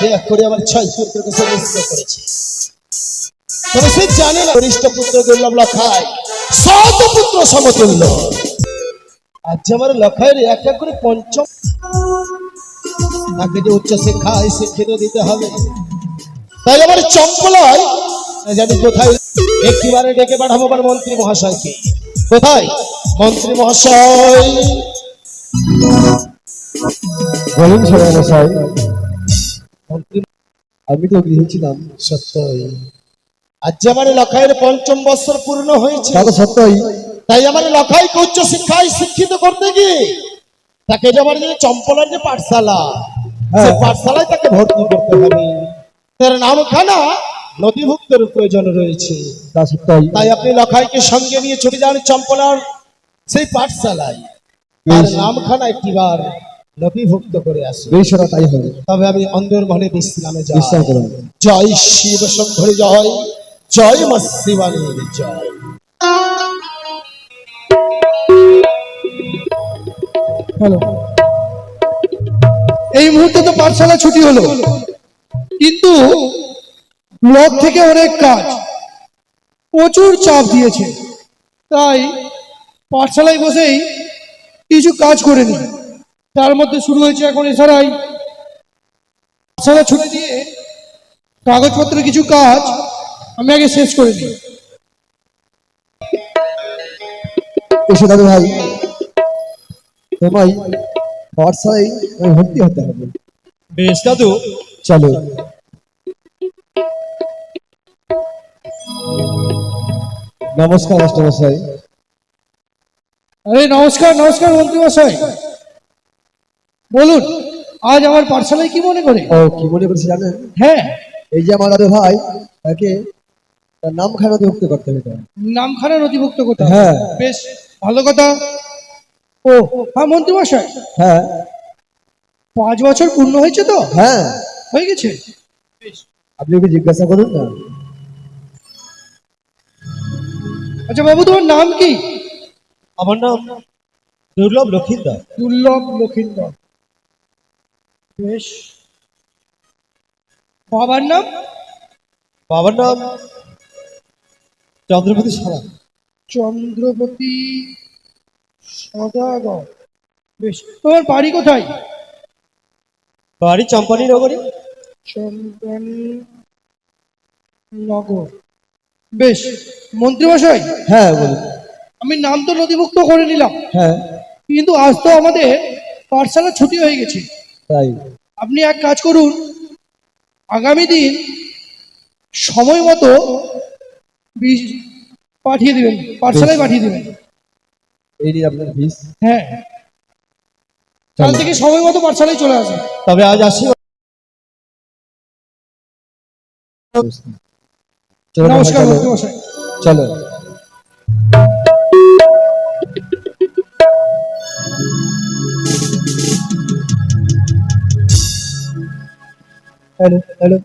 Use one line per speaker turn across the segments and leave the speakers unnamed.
একে করে না লখায়ের এক করে তাকে যে উচ্চ শিক্ষায় শিক্ষিত দিতে হবে, তাই আমার চম্পলায় জানি কোথায়? একটিবারে ডেকে পাঠাবো আমার মন্ত্রী মহাশয়কে। কোথায়? মন্ত্রী মহাশয়।
বলুন সবাই মশাই। আমি তো গৃহীছিলাম
সত্যই আজ আমার লখাইয়ের পঞ্চম বছর পূর্ণ হয়েছে
তা সত্যই
তাই আমার লখাইকে উচ্চ শিক্ষায় শিক্ষিত করতে গিয়ে তাকে যে আমার যে চম্পলার যে পাঠশালা
হ্যাঁ।
সে পাঠশালায় তাকে ভর্তি করতে হবে। তার নামখানা নথিভুক্তের প্রয়োজন রয়েছে। তাই আপনি লখাইকে সঙ্গে নিয়ে ছুটে যান চম্পলার সেই পাঠশালায়। তার। নামখানা একটিবার নথিভুক্ত করে
বেশ ওরা তাই হবে।
তবে আমি অন্দর মনে বিশ্রামে যাই।
বিশ্রাম করুন।
জয় শিব শঙ্করী জয় জয় মা শিবানীর জয়।
হলো এই মুহূর্তে তো পাঠশালা ছুটি হলো। কিন্তু ব্লক থেকে অনেক কাজ। প্রচুর চাপ দিয়েছে। তাই পাঠশালায় বসেই কিছু কাজ করে নি তার মধ্যে শুরু হয়েছে এখন এছাড়াই পাঠশালা ছুটি দিয়ে কাগজপত্রের কিছু কাজ আমি আগে শেষ করে দিই
এসে দাদু ভাই। তোমায় ওই ভর্তি হতে হবে।
বেশ দাদু।
চলো। নমস্কার মাস্টারমশাই।
আরে নমস্কার নমস্কার মন্ত্রী মশাই বলুন আজ আমার পাঠশালায় কি মনে করে?
ও কি মনে করছি জানেন?
হ্যাঁ।
এই যে আমার দাদু ভাই তাকে তার নাম খানা ভর্তি করতে হবে
নামখানা নথিভুক্ত করতে হবে।
হ্যাঁ।
বেশ ভালো কথা। ও হ্যাঁ মন্ত্রী মশাই
হ্যাঁ।
পাঁচ বছর পূর্ণ হয়েছে তো?
হ্যাঁ।
হয়ে গেছে?
আপনি ওকে জিজ্ঞাসা করুন না?
আচ্ছা বাবু তোমার নাম কি?
আমার নাম দুর্লভ লক্ষিন্দর।
দুর্লভ লক্ষিন্দর। বেশ। বাবার নাম?
বাবার নাম চন্দ্রপতি সারা
চন্দ্রপতি সদাগর। বেশ তোমার বাড়ি কোথায়?
বাড়ি চম্পানি নগরী
চন্দন নগর বেশ মন্ত্রীমশাই
হ্যাঁ বলুন।
আমি নাম তো নথিভুক্ত করে নিলাম।
হ্যাঁ।
কিন্তু আজ তো আমাদের পাঠশালা ছুটি হয়ে গেছে।
তাই।
আপনি এক কাজ করুন আগামী দিন সময় মতো বীজ পাঠিয়ে দিবেন পাঠশালায় পাঠিয়ে দিবেন।
এই আপনার ফিস
হ্যাঁ। কাল থেকে সময় মতো পাঠশালায় চলে আসেন।
তবে আজ আসি।
নমস্কার
চলো। Hello hello.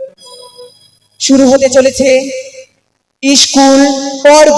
শুরু হতে চলেছে স্কুল পর্ব।